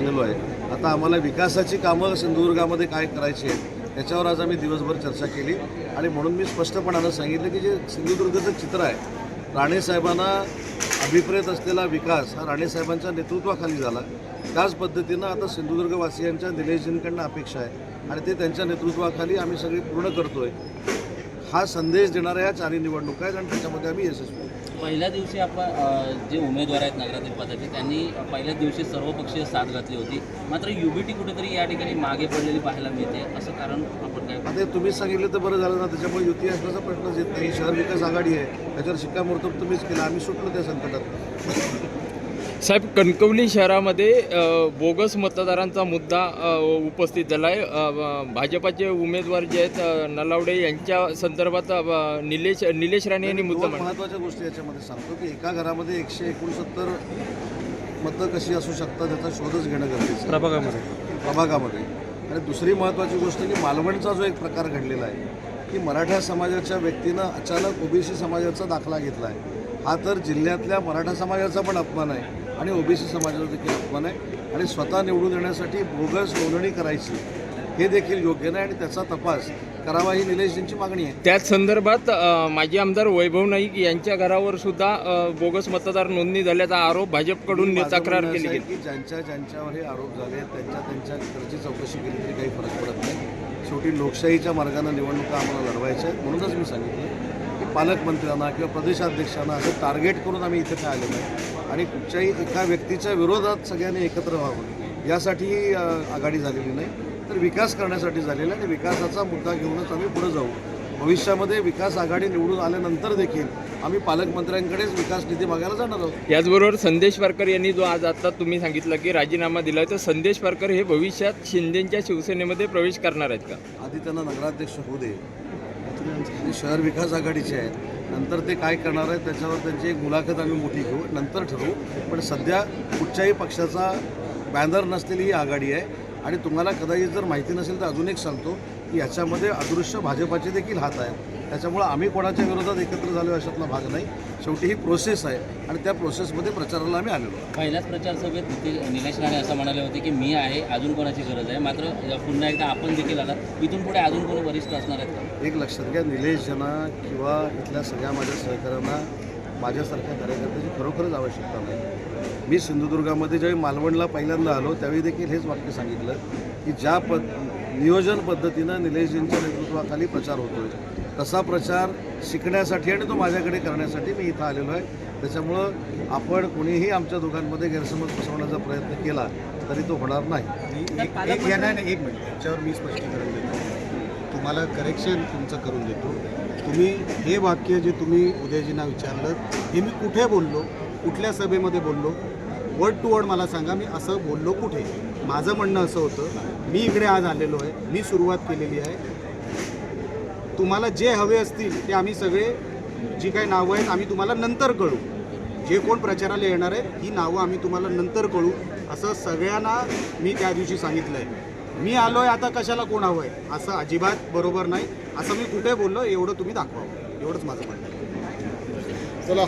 घेतलेलो आहे. आता आम्हाला विकासाची कामं सिंधुदुर्गामध्ये काय करायची आहेत त्याच्यावर आज आम्ही दिवसभर चर्चा केली. आणि म्हणून मी स्पष्टपणानं सांगितलं की जे सिंधुदुर्गचं चित्र आहे राणेसाहेबांना अभिप्रेत असलेला विकास हा राणेसाहेबांच्या नेतृत्वाखाली झाला. त्याच पद्धतीनं आता सिंधुदुर्गवासियांच्या निलेशजींकडनं अपेक्षा आहे आणि ते त्यांच्या नेतृत्वाखाली आम्ही सगळी पूर्ण करतोय. हा संदेश देणाऱ्या या चारही निवडणुका आहेत आणि त्याच्यामध्ये आम्ही यशस्वी पहिल्या दिवशी आपण जे उमेदवार आहेत नगराध्यक्षपदाचे त्यांनी पहिल्याच दिवशी सर्वपक्षीय साथ घातली होती. मात्र युबीटी कुठेतरी या ठिकाणी मागे पडलेली पाहायला मिळते असं कारण आपण काय आता तुम्ही तुम्हीच सांगितलं तर बरं झालं ना त्याच्यामुळे युती असण्याचा प्रश्नच येत नाही. शहर विकास आघाडी आहे त्याच्यावर शिक्कामोर्तब तुम्हीच केला. आम्ही सुटलो त्या संकटात. साहेब कणकवली शहरामध्ये बोगस मतदारांचा मुद्दा उपस्थित झाला आहे भाजपाचे उमेदवार जे आहेत नलावडे यांच्या संदर्भात निलेश निलेश राणे यांनी मुद्दा महत्त्वाच्या गोष्टी याच्यामध्ये सांगतो की एका घरामध्ये एकशे एकोणसत्तर मतं कशी असू शकतात त्याचा शोधच घेणं गरजेचं आहे. प्रभागामध्ये. प्रभागामध्ये. आणि दुसरी महत्त्वाची गोष्ट की मालवणचा जो एक प्रकार घडलेला आहे की मराठा समाजाच्या व्यक्तीनं अचानक ओबीसी समाजाचा दाखला घेतला आहे हा तर जिल्ह्यातल्या मराठा समाजाचा पण अपमान आहे आणि ओबीसी समाजाचा देखील अपमान आहे. आणि स्वतः निवडून येण्यासाठी बोगस नोंदणी करायची हे देखील योग्य नाही आणि त्याचा तपास करावा ही निलेशजींची मागणी आहे. त्याच संदर्भात माजी आमदार वैभव नाईक यांच्या घरावर सुद्धा बोगस मतदार नोंदणी झाल्याचा आरोप भाजपकडून तक्रार केली की ज्यांच्या ज्यांच्यावर हे आरोप झाले त्यांच्या त्यांच्या घरची चौकशी केली तरी काही फरक पडत नाही. शेवटी लोकशाहीच्या मार्गानं निवडणुका आम्हाला लढवायच्या आहेत म्हणूनच मी सांगितलं की पालकमंत्र्यांना किंवा प्रदेशाध्यक्षांना असं टार्गेट करून आम्ही इथे काय आलेलो आहे आणि कुठच्याही एका व्यक्तीच्या विरोधात सगळ्यांनी एकत्र व्हावं. यासाठी आघाडी झालेली नाही. तर विकास करण्यासाठी झालेला आणि विकासाचा मुद्दा घेऊनच आम्ही पुढे जाऊ. भविष्यामध्ये विकास आघाडी निवडून आल्यानंतर देखील आम्ही पालकमंत्र्यांकडेच विकास निधी मागायला जाणार आहोत. याचबरोबर संदेश पारकर यांनी जो आज आता तुम्ही सांगितलं की राजीनामा दिला तर संदेश पारकर हे भविष्यात शिंदेच्या शिवसेनेमध्ये प्रवेश करणार आहेत का? आधी त्यांना नगराध्यक्ष होऊ दे. शहर विकास आघाडीचे आहेत. नंतर ते काय करणार आहेत त्याच्यावर त्यांची एक मुलाखत आम्ही मोठी घेऊ नंतर ठरवू. पण सध्या कुठच्याही पक्षाचा बॅनर नसलेली ही आघाडी आहे. आणि तुम्हाला कदाचित जर माहिती नसेल तर अजून एक सांगतो की याच्यामध्ये अदृश्य भाजपाचे देखील हात आहेत. त्याच्यामुळं आम्ही कोणाच्या विरोधात एकत्र झालो अशातला भाग नाही. शेवटी ही प्रोसेस आहे आणि त्या प्रोसेसमध्ये प्रचाराला आम्ही आलेलो. पहिल्याच प्रचार सभेत नितीश निलेश राणे असं म्हणाले होते की मी आहे अजून कोणाची गरज आहे? मात्र पुन्हा एकदा आपण देखील आलात इथून पुढे अजून कोणी वरिष्ठ असणार आहेत? का एक लक्षात घ्या निलेश जना किंवा इथल्या सगळ्या माझ्या सहकाऱ्यांना माझ्यासारख्या कार्यकर्त्याची खरोखरच आवश्यकता नाही मी सिंधुदुर्गामध्ये ज्यावेळी मालवणला पहिल्यांदा आलो त्यावेळी देखील हेच वाक्य सांगितलं की ज्या पद नियोजन पद्धतीनं निलेशजींच्या नेतृत्वाखाली प्रचार होतोय. तसा प्रचार शिकण्यासाठी आणि तो माझ्याकडे करण्यासाठी मी इथं आलेलो आहे. त्याच्यामुळं आपण कोणीही आमच्या दोघांमध्ये गैरसमज पसरवण्याचा प्रयत्न केला तरी तो होणार नाही. एक एक मिनिट. त्याच्यावर मी स्पष्टीकरण देतो. तुम्हाला करेक्शन तुमचं करून देतो. तुम्ही हे वाक्य जे तुम्ही उदयजींना विचारलं हे मी कुठे बोललो? कुठल्या सभेमध्ये बोललो? वर्ड टू वर्ड मला सांगा मी असं बोललो कुठे? माझं म्हणणं असं होतं मी इकडे आज आलेलो आहे मी सुरुवात केलेली आहे. तुम्हाला जे हवे असतील ते आम्ही सगळे जी काही नावं आहेत आम्ही तुम्हाला नंतर कळू. जे कोण प्रचाराला येणार आहेत ही नावं आम्ही तुम्हाला नंतर कळू. असं सगळ्यांना मी त्या दिवशी सांगितलं आहे मी आलो आहे आता कशाला कोण हवं आहे असं अजिबात बरोबर नाही. असं मी कुठे बोललो एवढं तुम्ही दाखवावं एवढंच माझं म्हणणं चला.